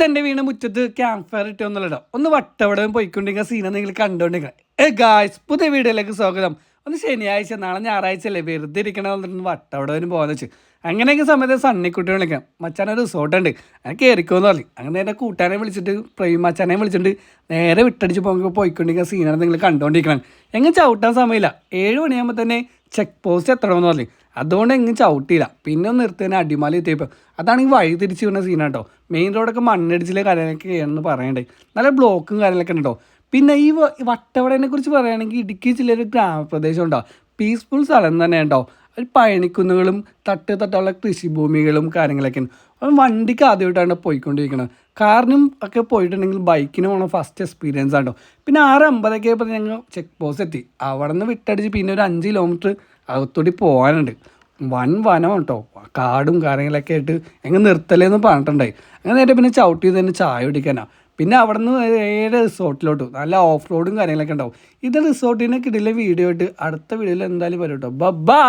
ഇതെന്റെ വീണ മുറ്റത്ത് camp fire ഇട്ടൊന്നുമില്ലട്ടോ ഒന്ന് വട്ടവടവും പോയിക്കൊണ്ടിരിക്കുന്ന സീന നിങ്ങൾ കണ്ടോണ്ടിരിക്കണം. ഏ ഗായ്സ് പുതിയ വീഡിയോയിലേക്ക് സ്വാഗതം. ഒന്ന് ശനിയാഴ്ച നാളെ ഞായറാഴ്ച അല്ലേ വെറുതെ ഇരിക്കണം എന്നിട്ട് വട്ടവടവിന് പോകാന്ന് വെച്ച്. അങ്ങനെയൊക്കെ സമയത്ത് സണ്ണിക്കുട്ടി വിളിക്കാം. മച്ചാനൊരു റിസോർട്ട് ഉണ്ട്. അങ്ങനെ കയറിക്കോന്ന് പറഞ്ഞു. അങ്ങനെ എന്റെ കൂട്ടാനെ വിളിച്ചിട്ട് പ്രേം മച്ചാനെ വിളിച്ചിട്ട് നേരെ വിട്ടടിച്ച് പോകുമ്പോൾ പോയിക്കൊണ്ടിരിക്കുന്ന സീനാണ് നിങ്ങൾ കണ്ടുകൊണ്ടിരിക്കണം എങ്ങനെ ചവിട്ടാൻ സമയമില്ല. ഏഴ് മണിയാകുമ്പോൾ തന്നെ ചെക്ക് പോസ്റ്റ് എത്തണമെന്ന് പറഞ്ഞു. അതുകൊണ്ട് എങ്ങും ചവിട്ടിയില്ല. പിന്നെ ഒന്ന് നിർത്തുന്നതിന് അടിമാലി എത്തിയപ്പോൾ അതാണെങ്കിൽ വഴി തിരിച്ച് വരുന്ന കേട്ടോ മെയിൻ റോഡൊക്കെ മണ്ണിടിച്ചിലെ കാര്യങ്ങളൊക്കെ ചെയ്യണമെന്ന് പറയണ്ടേ. നല്ല ബ്ലോക്കും കാര്യങ്ങളൊക്കെ ഉണ്ടോ. പിന്നെ ഈ വട്ടവടനെ കുറിച്ച് പറയുകയാണെങ്കിൽ ഇടുക്കി ജില്ലയിലൊരു ഗ്രാമപ്രദേശം ഉണ്ടാവും പീസ്ഫുൾ സ്ഥലം തന്നെ ഉണ്ടോ. ഒരു പഴനിക്കുന്നുകളും തട്ട് തട്ടുള്ള കൃഷിഭൂമികളും കാര്യങ്ങളൊക്കെ ഉണ്ട്. വണ്ടിക്ക് ആദ്യമായിട്ടാണ് പോയിക്കൊണ്ടിരിക്കുന്നത് കാറിനും ഒക്കെ പോയിട്ടുണ്ടെങ്കിൽ ബൈക്കിന് പോകണം ഫസ്റ്റ് എക്സ്പീരിയൻസ് ആണോ പിന്നെ ആറ് അമ്പതൊക്കെ ആയപ്പോൾ ഞങ്ങൾ ചെക്ക് പോസ്റ്റ് എത്തി. അവിടെ നിന്ന് വിട്ടടിച്ച് പിന്നെ ഒരു അഞ്ച് കിലോമീറ്റർ അകത്തോടി പോകാനുണ്ട്. വൻ വനം കേട്ടോ കാടും കാര്യങ്ങളൊക്കെ ആയിട്ട് എങ്ങനെ നിർത്തലേന്ന് പറഞ്ഞിട്ടുണ്ടായി. അങ്ങനെ നേരെ പിന്നെ ചവിട്ടി തന്നെ ചായ കുടിക്കാനാ. പിന്നെ അവിടെ നിന്ന് നേരെ റിസോർട്ടിലോട്ട്. നല്ല ഓഫ് റോഡും കാര്യങ്ങളൊക്കെ ഉണ്ടാവും. ഇത് റിസോർട്ടിനെ കിടിലെ വീഡിയോ ആയിട്ട് അടുത്ത വീഡിയോയിൽ എന്തായാലും വരും കേട്ടോ ബബാ!